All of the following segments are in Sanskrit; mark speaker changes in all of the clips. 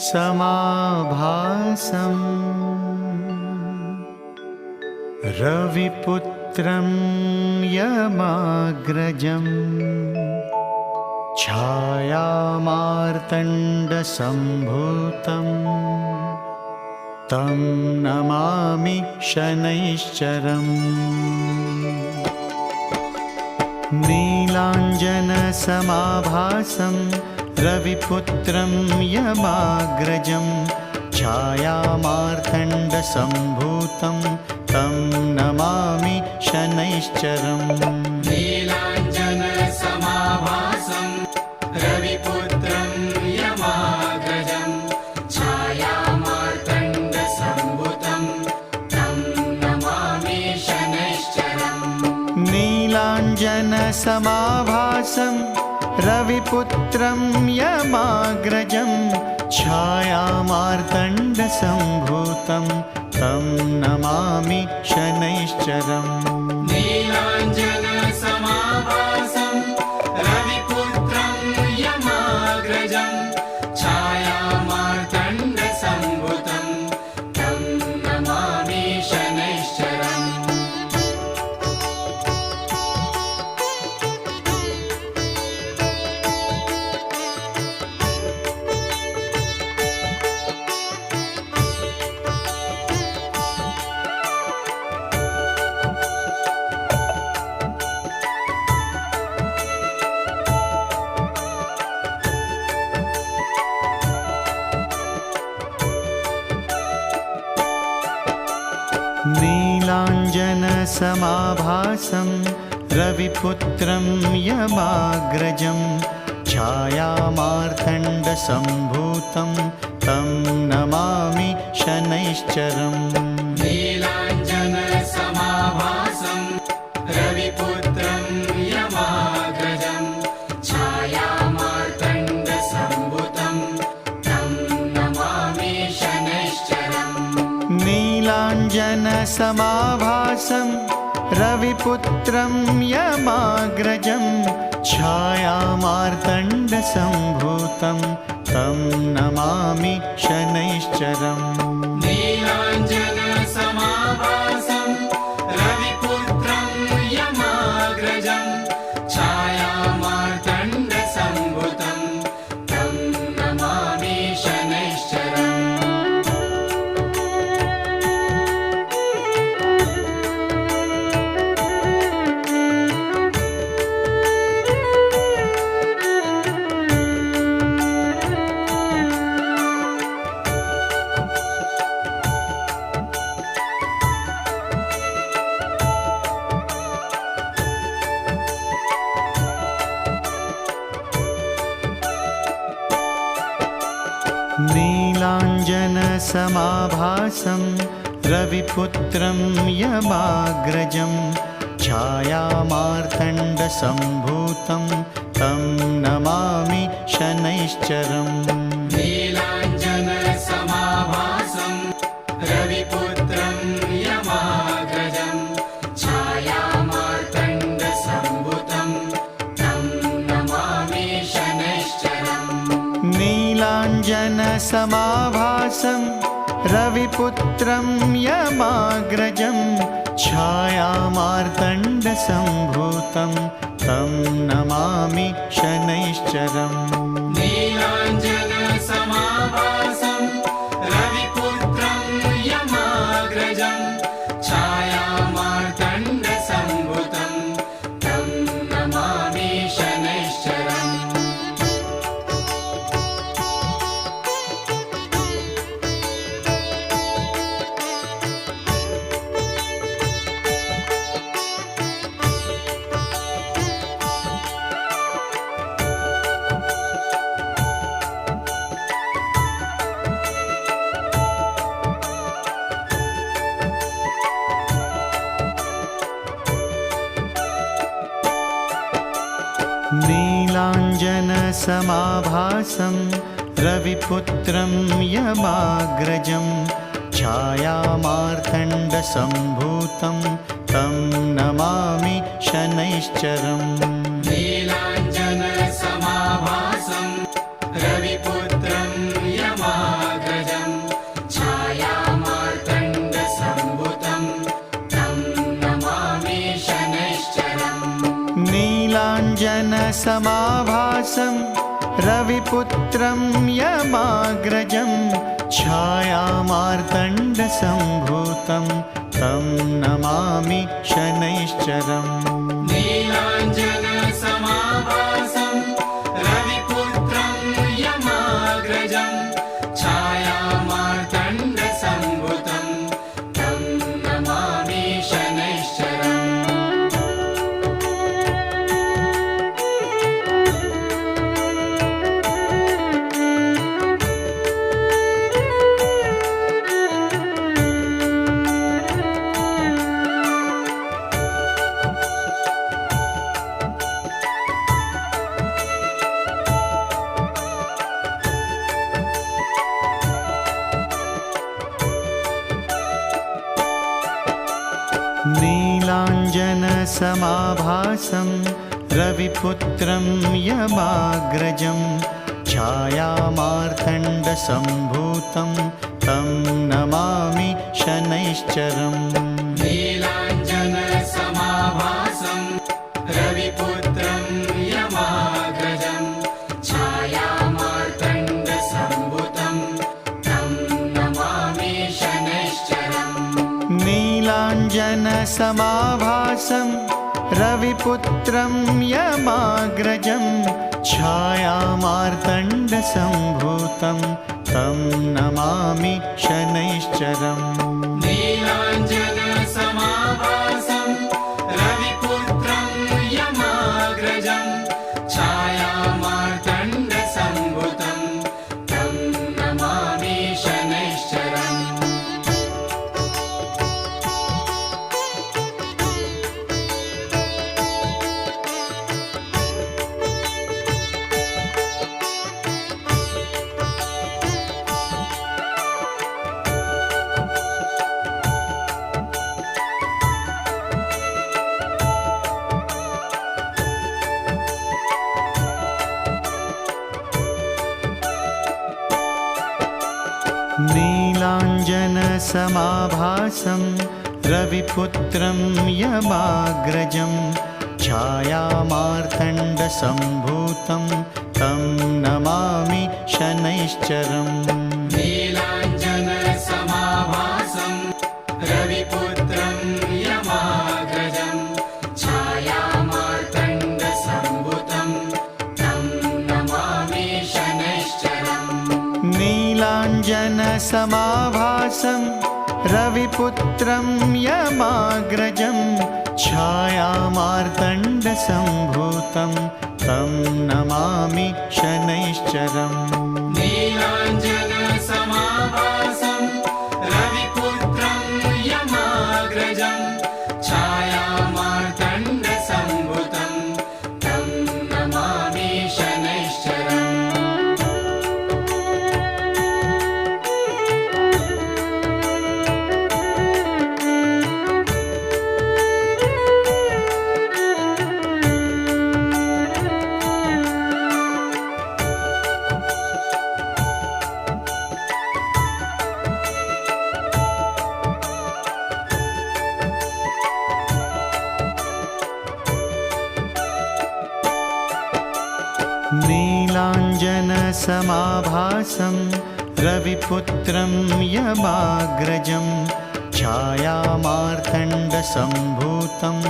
Speaker 1: समाभासम्। रविपुत्रं यमाग्रजम्। छायामार्तण्डसम्भूतम्। तं नमामि शनैश्चरम्। नीलाञ्जनसमाभासं रविपुत्रं यमाग्रजं छायामार्तण्डसम्भूतं तं नमामि शनैश्चरम्।
Speaker 2: नीलाञ्जनसमाभासं रविपुत्रं यमाग्रजं छायामार्तण्डसम्भुतं तं नमामि शनैश्चरम्।
Speaker 1: नीलाञ्जनसमाभासं रविपुत्रं यमाग्रजं छायामार्दण्डसम्भूतं तं नमामि शनैश्चरम्
Speaker 2: नीलाञ्जनसमाभासं रविपुत्रं यमाग्रजं छायामार्तण्डसम्भूतं तं नमामि शनैश्चरम्
Speaker 1: रविपुत्रं यमाग्रजं छायामार्तण्डसम्भूतं तं नमामि शनैश्चरम्।
Speaker 2: नीलाञ्जनसमाभासं रविपुत्रं यमाग्रजं छायामार्तण्डसम्भूतं तं नमामि शनैश्चरम्
Speaker 1: नीलाञ्जनसमाभासं रविपुत्रं यमाग्रजं छायामार्तण्डसम्भूतं तं नमामि शनैश्चरम्
Speaker 2: नीलाञ्जनसमाभासं रविपुत्रं यमाग्रजं छायामार्तण्डसम्भूतं तं नमामि शनैश्चरम्
Speaker 1: नीलाञ्जनसमाभासं रविपुत्रं यमाग्रजं छायामार्दण्डसम्भूतं तं नमामि शनैश्चरम्
Speaker 2: नीलाञ्जनसमाभासं रविपुत्रं यमाग्रजं छायामार्तण्डसम्भूतं तं नमामि शनैश्चरम्
Speaker 1: नीलाञ्जनसमाभासं रविपुत्रं यमाग्रजं छायामार्तण्डसम्भूतं तं नमामि शनैश्चरम्।
Speaker 2: नीलाञ्जनसमाभासं रविपुत्रं यमाग्रजं छायामार्तण्डसम्भूतं तं नमामि शनैश्चरम्।
Speaker 1: नीलाञ्जनसमाभासं रविपुत्रं यमाग्रजं छायामार्तण्डसम्भुतं तं नमामि शनैश्चरम्
Speaker 2: नीलाञ्जनसमाभासं रविपुत्रं यमाग्रजं छायामार्तण्डसम्भूतं तं नमामि शनैश्चरम्
Speaker 1: नीलाञ्जनसमाभासं रविपुत्रं यमाग्रजं छायामार्तण्डसम्भूतं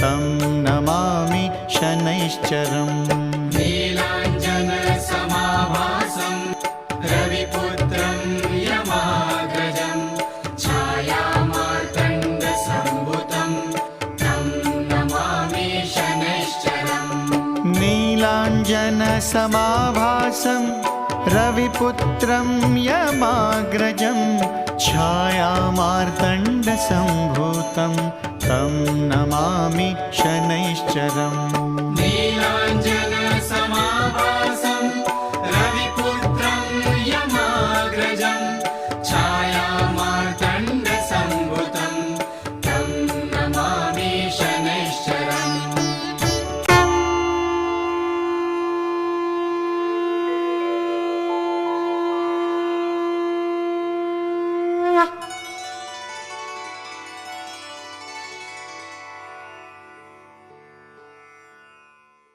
Speaker 1: तं नमामि शनैश्चरम्
Speaker 2: नीलाञ्जनसमाभासं रविपुत्रं यमाग्रजं छायामार्दण्डसम्भूतं तं नमामि शनैश्चरम्